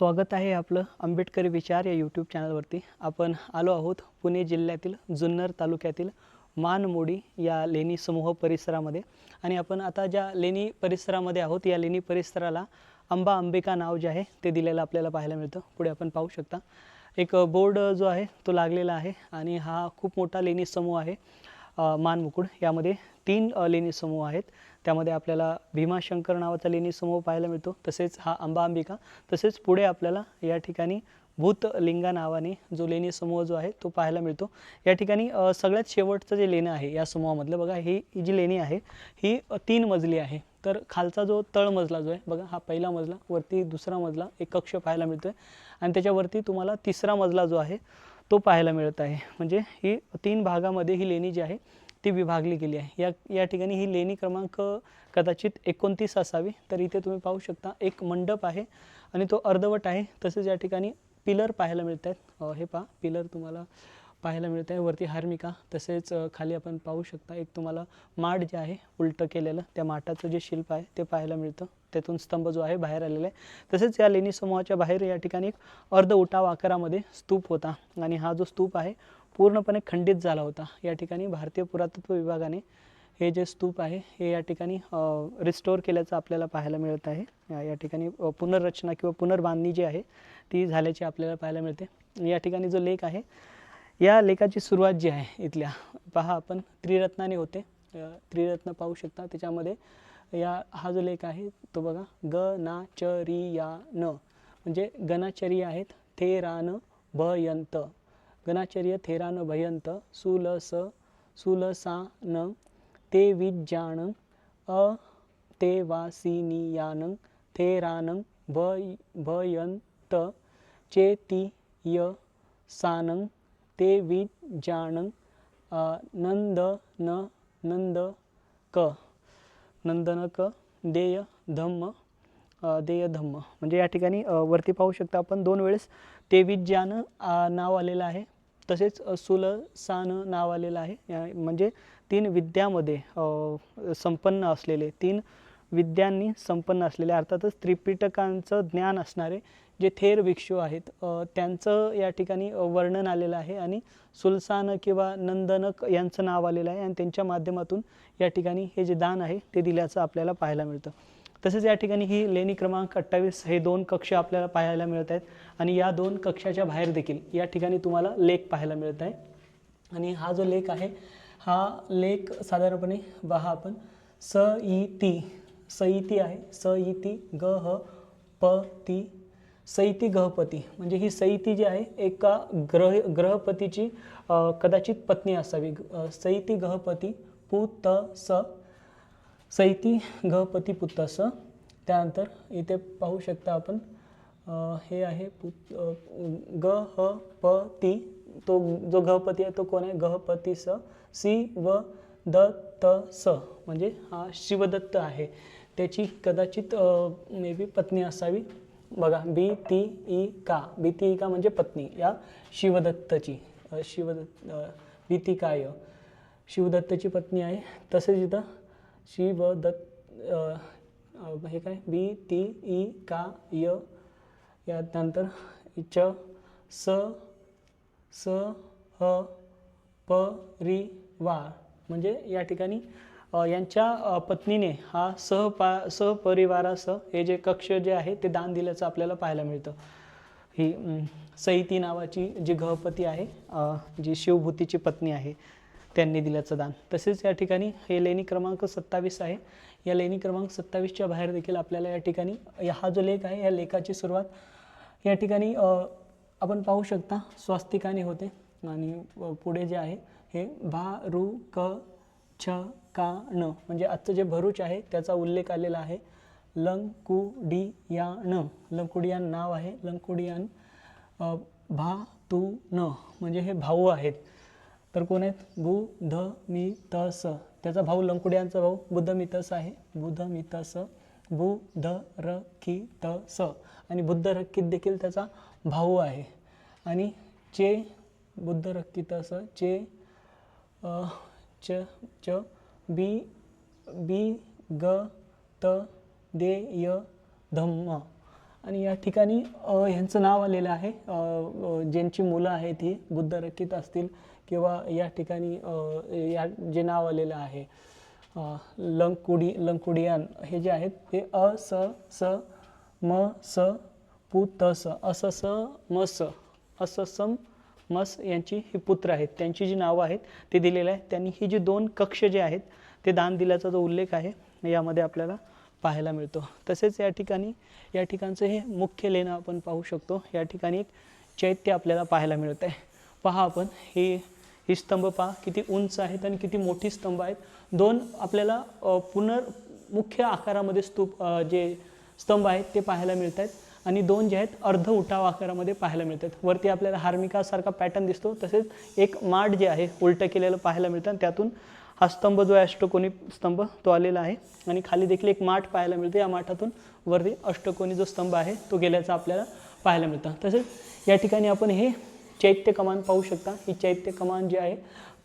स्वागत आहे आपलं आंबेडकरी विचार या यूट्यूब चॅनलवरती आपण आलो आहोत पुणे जिल्ह्यातील जुन्नर तालुक्यातील मानमोडी या लेणी समूह परिसरामध्ये. आणि आपण आता ज्या लेणी परिसरामध्ये आहोत या लेणी परिसराला अंबा अंबिका नाव जे आहे ते दिलेलं आपल्याला पाहायला मिळतं. पुढे आपण पाहू शकता. एक बोर्ड जो आहे तो लागलेला आहे आणि हा खूप मोठा लेणी समूह आहे. मानमुकुड यामध्ये तीन लेणी समूह आहेत. त्यामध्ये आपल्याला भीमाशंकर नावाचा लेणी समूह पाहायला मिळतो. तसेच हा अंबा अंबिका. तसेच पुढे आपल्याला या ठिकाणी भूतलिंगा नावाने जो लेणी समूह जो आहे तो पाहायला मिळतो. या ठिकाणी सगळ्यात शेवटचं जे लेणं आहे या समूहामधलं बघा ही जी लेणी आहे ही तीन मजली आहे. तर खालचा जो तळमजला जो आहे बघा हा पहिला मजला वरती दुसरा मजला एक कक्ष पाहायला मिळतोय. आणि त्याच्यावरती तुम्हाला तिसरा मजला जो आहे तो पाहायला मिळत आहे. म्हणजे ही तीन भागामध्ये ही लेणी जी आहे ती विभागली गेली आहे. या या ठिकाणी ही लेणी क्रमांक कदाचित एकोणतीस असावी तर इथे तुम्ही पाहू शकता एक मंडप आहे आणि तो अर्धवट आहे. तसेच या ठिकाणी पिलर पाहायला मिळत आहेत. हे पहा पिलर तुम्हाला पाहायला मिळत आहे वरती हार्मिका तसेच खाली आपण पाहू शकता एक तुम्हाला माठ जे आहे उलटं केलेलं त्या माठाचं जे शिल्प आहे ते पाहायला मिळतं. त्यातून स्तंभ जो आहे बाहेर आलेला आहे. तसेच या लेणी समूहाच्या बाहेर या ठिकाणी एक अर्ध उठाव आकारामध्ये स्तूप होता. आणि हा जो स्तूप आहे पूर्णपणे खंडित झाला होता. या ठिकाणी भारतीय पुरातत्व विभागाने हे जे स्तूप आहे हे या ठिकाणी रिस्टोअर केल्याचं आपल्याला पाहायला मिळत आहे. या- ठिकाणी पुनर्रचना किंवा पुनर्बांधणी जी आहे ती झाल्याची आपल्याला पाहायला मिळते. या ठिकाणी जो लेख आहे या लेखाची सुरुवात जी आहे इथल्या पहा आपण त्रिरत्नाने होते. त्रिरत्न पाहू शकता त्याच्यामध्ये या हा जो लेख आहे तो बघा ग ना च रि या न म्हणजे गणाचर्य आहेत थे रान भयंत. गणाचर्य थेरान भयंत सुलस सुलसान ते विज्ञान अ ते वासिनियान थेरान भय भयंत चेतिय सानं ते विज्ञान नंद न नंद क. नंदन क देय धम्म देय धम्म. म्हणजे या ठिकाणी वरती पाहू शकता आपण दोन वेळेस ते विज्ञान नाव आलेलं आहे. तसेच सुलसान नाव आलेलं आहे. या- म्हणजे तीन विद्यामध्ये संपन्न असलेले तीन विद्यांनी संपन्न असलेले अर्थातच त्रिपिटकांचं ज्ञान असणारे जे थेर भिक्षू आहेत त्यांचं या ठिकाणी वर्णन आलेलं आहे आणि सुलसान किंवा नंदनक यांचं नाव आलेलं आहे आणि त्यांच्या माध्यमातून या ठिकाणी हे जे दान आहे ते दिल्याचं आपल्याला पाहायला मिळतं. तसेच या ठिकाणी ही लेणी क्रमांक अठ्ठावीस हे दोन कक्ष आपल्याला पाहायला मिळत आहेत आणि या दोन कक्षाच्या बाहेर देखील या ठिकाणी तुम्हाला लेख पाहायला मिळत आहे. आणि हा जो लेख आहे हा लेख साधारणपणे बहा आपण. स ई ती स इ ती आहे. स ई ती ग ह प ती सईती गहपती म्हणजे ही सईती जी आहे एका ग्रह ग्रहपतीची कदाचित पत्नी असावी. अ, सईती गहपती पुत स सैती गहपती स त्यानंतर इथे पाहू शकता आपण हे आहे पुत ग ह प ती तो जो गहपती आहे तो कोण आहे? गहपती स सी व द त स म्हणजे हा शिवदत्त आहे. त्याची कदाचित मे बी पत्नी असावी. बघा बी ती ई का. बी ती ई का म्हणजे पत्नी या शिवदत्तची. शिवदत्त अ, बीतिकाय शिवदत्तची पत्नी आहे. तसेच इथं शिवदत्त हे काय? बी ती ई का य. यानंतर च स स ह प रि वा. म्हणजे या ठिकाणी यांच्या पत्नीने हा सहपा सहपरिवारासह हे जे कक्ष जे आहे ते दान दिल्याचं आपल्याला पाहायला मिळतं. ही सईती नावाची जी गहपती आहे जी शिवभूतीची पत्नी आहे त्यांनी दिल्याचं दान. तसेच या ठिकाणी हे लेणी क्रमांक सत्तावीस आहे. या लेणी क्रमांक सत्तावीसच्या बाहेर देखील आपल्याला या ठिकाणी हा जो लेख आहे या लेखाची सुरुवात या ठिकाणी आपण पाहू शकता. स्वास्तिकाने होते आणि पुढे जे आहे हे भा रू क छ का न म्हणजे आजचं जे भरूच आहे त्याचा उल्लेख आलेला आहे. लंकुडियान लंकुडियान नाव आहे. लंकुडियान भा तू न म्हणजे हे भाऊ आहेत. तर कोण आहेत? बुध तस त्याचा भाऊ लंकुडियांचा भाऊ बुद्धमितस आहे. बुद्धमितस बुध तस आणि बुद्ध रक्कीत देखील त्याचा भाऊ आहे. आणि चे बुद्ध रक्कितस चे च च बी बी ग त दे य धम्म आणि या ठिकाणी अ, ह्यांचं नाव आलेलं आहे. ज्यांची मुलं आहेत ही बुद्धरचित असतील किंवा या ठिकाणी या जे नाव आलेलं आहे लंकुडी लंकुडियान हे जे आहेत ते अ स स म स पु त स अस स म स अस सम मस यांची ही पुत्र आहेत. त्यांची जी नावं आहेत ते दिलेलं आहे त्यांनी ही जी दोन कक्ष जे आहेत ते दान दिल्याचा जो उल्लेख आहे यामध्ये आपल्याला पाहायला मिळतो. तसेच या ठिकाणी या ठिकाणचं हे मुख्य लेणं आपण पाहू शकतो. या ठिकाणी एक चैत्य आपल्याला पाहायला मिळत आहे पहा आपण हे ही स्तंभ पहा. किती उंच आहेत आणि किती मोठी स्तंभ आहेत. दोन आपल्याला पुनर् मुख्य आकारामध्ये स्तूप जे स्तंभ आहेत ते पाहायला मिळत आहेत आणि दोन जे आहेत अर्ध उठाव आकारामध्ये पाहायला मिळतात. वरती आपल्याला हार्मिकासारखा पॅटर्न दिसतो तसेच एक माठ जे आहे उलटं केलेलं पाहायला मिळतं आणि त्यातून हा स्तंभ जो आहे अष्टकोनी स्तंभ तो आलेला आहे. आणि खाली देखील एक माठ पाहायला मिळते. या माठातून वरती अष्टकोनी जो स्तंभ आहे तो गेल्याचा आपल्याला पाहायला मिळतं. तसेच या ठिकाणी आपण हे चैत्य कमान पाहू शकता. ही चैत्य कमान जी आहे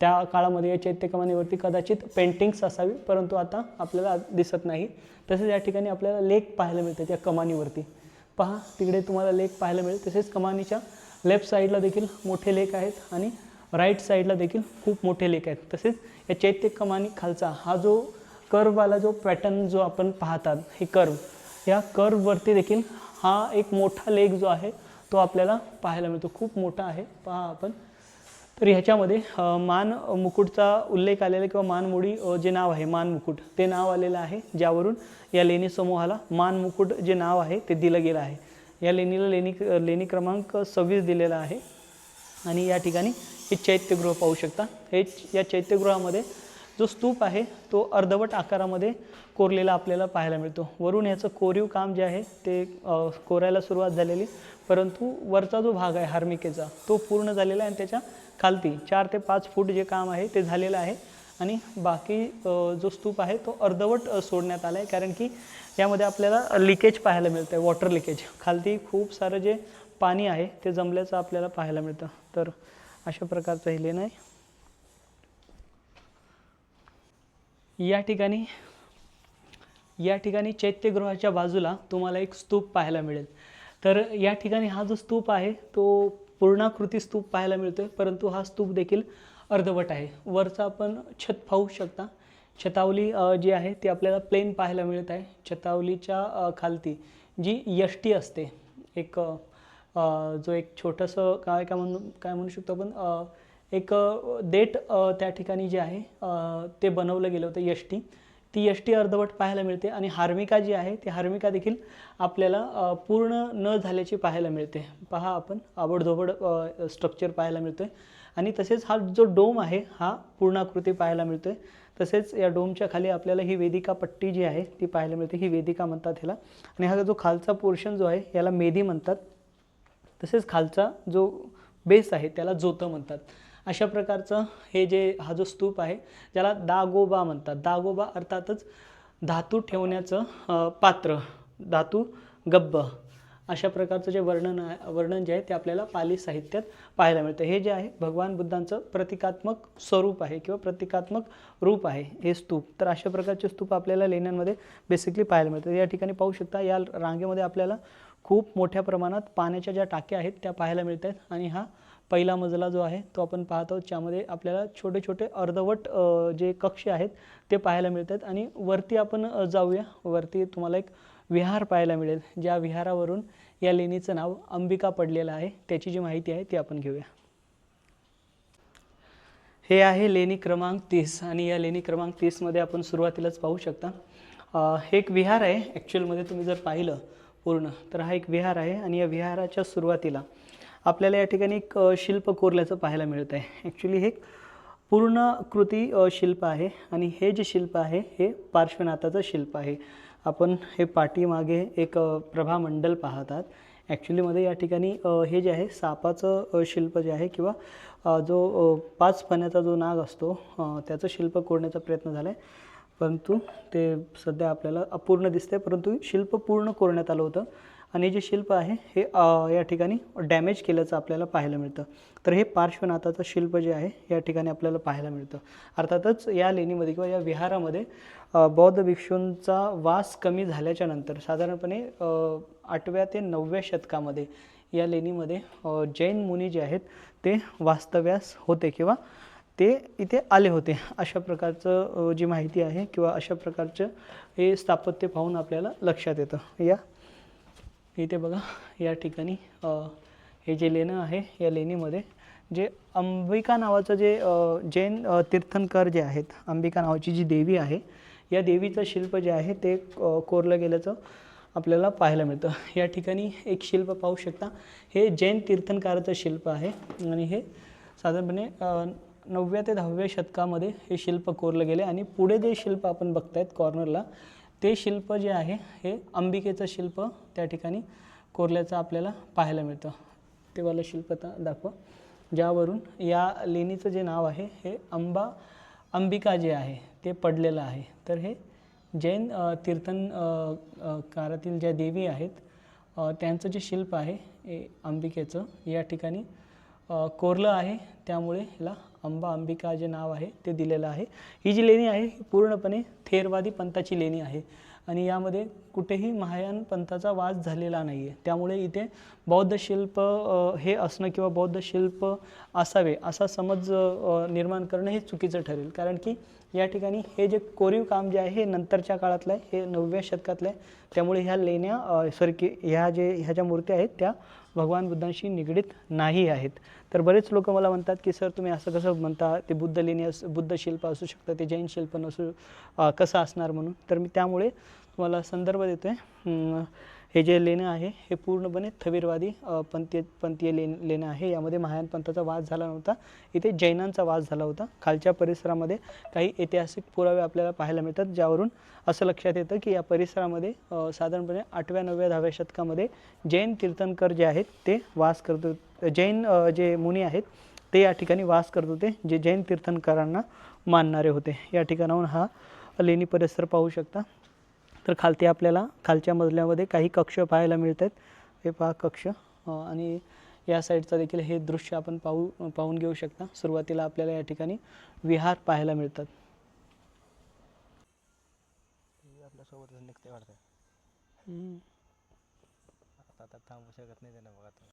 त्या काळामध्ये या चैत्य कमानीवरती कदाचित पेंटिंग्स असावी परंतु आता आपल्याला दिसत नाही. तसेच या ठिकाणी आपल्याला लेख पाहायला मिळतात या कमानीवरती. पहा तिकडे तुम्हाला लेक पाहायला मिळेल. तसेच कमानीच्या लेफ्ट साईडला देखील मोठे लेक आहेत आणि राईट साईडला देखील खूप मोठे लेक आहेत. तसेच या चैत्य कमानी खालचा हा जो कर्ववाला जो पॅटर्न जो आपण पाहतात हे कर्व या कर्ववरती देखील हा एक मोठा लेक जो आहे तो आपल्याला पाहायला मिळतो. खूप मोठा आहे. पहा आपण. तर ह्याच्यामध्ये मान मुकुटचा उल्लेख आलेला किंवा मानमोडी जे नाव आहे मान मुकुट ते नाव आलेलं आहे ज्यावरून या लेणी समूहाला मान मुकुट जे नाव आहे ते दिलं गेलं आहे. या लेणीला लेणी लेणी क्रमांक सव्वीस दिलेला आहे. आणि या ठिकाणी हे चैत्यगृह पाहू शकता. हे या चैत्यगृहामध्ये जो स्तूप आहे तो अर्धवट आकारामध्ये कोरलेला आपल्याला पाहायला मिळतो. वरून याचं कोरीव काम जे आहे ते कोरायला सुरुवात झालेली. परंतु वरचा जो भाग आहे हार्मिकेचा तो पूर्ण झालेला आहे आणि त्याच्या खालती चार ते पाच फूट जे काम आहे ते झालेलं आहे. आणि बाकी जो स्तूप आहे तो अर्धवट सोडण्यात आला आहे कारण की यामध्ये आपल्याला लिकेज पाहायला मिळतं आहे वॉटर लिकेज. खालती खूप सारं जे पाणी आहे ते जमल्याचं आपल्याला पाहायला मिळतं. तर अशा प्रकारचं हे लेणं आहे. या ठिकाणी या ठिकाणी चैत्यगृहाच्या बाजूला तुम्हाला एक स्तूप पाहायला मिळेल. तर या ठिकाणी हा जो स्तूप आहे तो पूर्णाकृती स्तूप पाहायला मिळतो आहे परंतु हा स्तूप देखील अर्धवट आहे. वरचा आपण छत पाहू शकता. छतावली जी आहे ती आपल्याला प्लेन पाहायला मिळत आहे. छतावलीच्या खालती जी यष्टी असते एक जो एक छोटंसं काय काय म्हणू काय म्हणू शकतो आपण एक देठ त्या ठिकाणी जे आहे ते बनवलं गेलं होतं यष्टी. ती यष्टी अर्धवट पाहायला मिळते आणि हार्मिका जी आहे ती हार्मिका देखील आपल्याला पूर्ण न झाल्याची पाहायला मिळते. पहा आपण आबडधोबड स्ट्रक्चर पाहायला मिळतोय. आणि तसेच हा जो डोम आहे हा पूर्णाकृती पाहायला मिळतोय. तसेच या डोमच्या खाली आपल्याला ही वेदिका पट्टी जी आहे ती पाहायला मिळते. ही वेदिका म्हणतात ह्याला. आणि हा जो खालचा पोर्शन जो आहे याला मेदी म्हणतात. तसेच खालचा जो बेस आहे त्याला जोतं म्हणतात. अशा प्रकारचं हे जे हा जो स्तूप आहे ज्याला दागोबा म्हणतात. दागोबा अर्थातच धातू ठेवण्याचं पात्र धातू गब्ब. अशा प्रकारचं जे वर्णन आहे वर्णन जे आहे ते आपल्याला पाली साहित्यात पाहायला मिळतं. हे जे आहे भगवान बुद्धांचं प्रतिकात्मक स्वरूप आहे किंवा प्रतिकात्मक रूप आहे हे स्तूप. तर अशा प्रकारचे स्तूप आपल्याला लेण्यांमध्ये बेसिकली पाहायला मिळतात या ठिकाणी पाहू शकता या रांगेमध्ये आपल्याला खूप मोठ्या प्रमाणात पाण्याच्या ज्या टाक्या आहेत त्या पाहायला मिळत आहेत आणि हा पहिला मजला जो आहे तो आपण पाहत आहोत ज्यामध्ये आपल्याला छोटे छोटे अर्धवट जे कक्ष आहेत ते पाहायला मिळतात. आणि वरती आपण जाऊया. वरती तुम्हाला एक विहार पाहायला मिळेल. ज्या विहारावरून या लेणीचं नाव अंबिका पडलेलं आहे त्याची जी माहिती आहे ती आपण घेऊया. हे आहे लेणी क्रमांक तीस. आणि या लेणी क्रमांक तीसमध्ये आपण सुरुवातीलाच पाहू शकता. हे एक विहार आहे. ॲक्च्युअलमध्ये तुम्ही जर पाहिलं पूर्ण तर हा एक विहार आहे. आणि या विहाराच्या सुरुवातीला आपल्याला या ठिकाणी एक शिल्प कोरल्याचं पाहायला मिळत आहे ॲक्च्युली हे एक पूर्ण कृती शिल्प आहे आणि हे जे शिल्प आहे हे पार्श्वनाथाचं शिल्प आहे. आपण हे पाठीमागे एक प्रभा प्रभामंडल पाहतात. ॲक्च्युलीमध्ये या ठिकाणी हे जे आहे सापाचं शिल्प जे आहे किंवा जो पाच फण्याचा जो नाग असतो त्याचं शिल्प कोरण्याचा प्रयत्न झाला आहे परंतु ते सध्या आपल्याला अपूर्ण दिसते परंतु शिल्प पूर्ण कोरण्यात आलं होतं. आणि जे शिल्प आहे हे या ठिकाणी डॅमेज केल्याचं आपल्याला पाहायला मिळतं. तर हे पार्श्वनाथाचं शिल्प जे आहे या ठिकाणी आपल्याला पाहायला मिळतं. अर्थातच या लेणीमध्ये किंवा या विहारामध्ये बौद्ध भिक्षूंचा वास कमी झाल्याच्यानंतर साधारणपणे आठव्या ते नवव्या शतकामध्ये या लेणीमध्ये जैन मुनी जे आहेत ते वास्तव्यास होते किंवा ते इथे आले होते. अशा प्रकारचं जी माहिती आहे किंवा अशा प्रकारचं हे स्थापत्य पाहून आपल्याला लक्षात येतं. या इथे बघा या ठिकाणी हे जे लेणं आहे या लेणीमध्ये जे अंबिका नावाचं जे जैन तीर्थंकर जे आहेत अंबिका नावाची जी देवी आहे या देवीचं शिल्प जे आहे ते कोरलं गेल्याचं आपल्याला पाहायला मिळतं. या ठिकाणी एक शिल्प पाहू शकता. हे जैन तीर्थंकाराचं शिल्प आहे आणि हे साधारणपणे नवव्या ते दहाव्या शतकामध्ये हे शिल्प कोरलं गेले आणि पुढे जे शिल्प आपण बघतायत कॉर्नरला ते शिल्प जे आहे हे अंबिकेचं शिल्प त्या ठिकाणी कोरल्याचं आपल्याला पाहायला मिळतं. ते वालं शिल्प आता दाखवा. ज्यावरून या लेणीचं जे नाव आहे हे अंबा अंबिका जे आहे ते पडलेलं आहे. तर हे जैन तीर्थन कारातील ज्या देवी आहेत त्यांचं जे शिल्प आहे हे अंबिकेचं या ठिकाणी कोरलं आहे. त्यामुळे ह्याला अंबा अंबिका जे नाव आहे ते दिलेलं आहे. ही जी लेणी आहे ही पूर्णपणे थेरवादी पंथाची लेणी आहे. आणि यामध्ये कुठेही महायान पंथाचा वास झालेला नाही आहे त्यामुळे इथे बौद्ध शिल्प हे असणं किंवा बौद्ध शिल्प असावे असा समज निर्माण करणं हे चुकीचं ठरेल. कारण की या ठिकाणी हे जे कोरीव काम जे आहे हे नंतरच्या काळातलं आहे हे नवव्या शतकातलं आहे. त्यामुळे ह्या लेण्या सॉरी की ह्या जे ह्या ज्या मूर्त्या आहेत त्या भगवान बुद्धांशी निगडीत नाही आहेत. तर बरेच लोक मला म्हणतात की सर तुम्ही असं कसं म्हणता? ते बुद्ध लेणी अस बुद्ध शिल्प असू शकतं ते जैन शिल्प नसू कसं असणार म्हणून? तर मी त्यामुळे तुम्हाला संदर्भ देतो आहे हे जे लेणं आहे हे पूर्णपणे थवीरवादी अ, पंथीय पंथीय लेण लेणं आहे. यामध्ये महायान पंथाचा वास झाला नव्हता. इथे जैनांचा वास झाला होता. खालच्या परिसरामध्ये काही ऐतिहासिक पुरावे आपल्याला पाहायला मिळतात ज्यावरून असं लक्षात येतं की या परिसरामध्ये साधारणपणे आठव्या नवव्या दहाव्या शतकामध्ये जैन तीर्थंकर जे आहेत ते वास करत जैन जे मुनी आहेत ते या ठिकाणी वास करत होते जे जैन तीर्थंकरांना मानणारे होते. या ठिकाणाहून हा लेणी परिसर पाहू शकता. तर खालती आपल्याला खालच्या मजल्यामध्ये काही कक्ष पाहायला मिळत आहेत हे पहा कक्ष. आणि या साईडचं देखील हे दृश्य आपण पाहू पाहून घेऊ शकता. सुरुवातीला आपल्याला या ठिकाणी विहार पाहायला मिळतात. निघते वाटतं. आता थांबू शकत नाही त्यानं बघा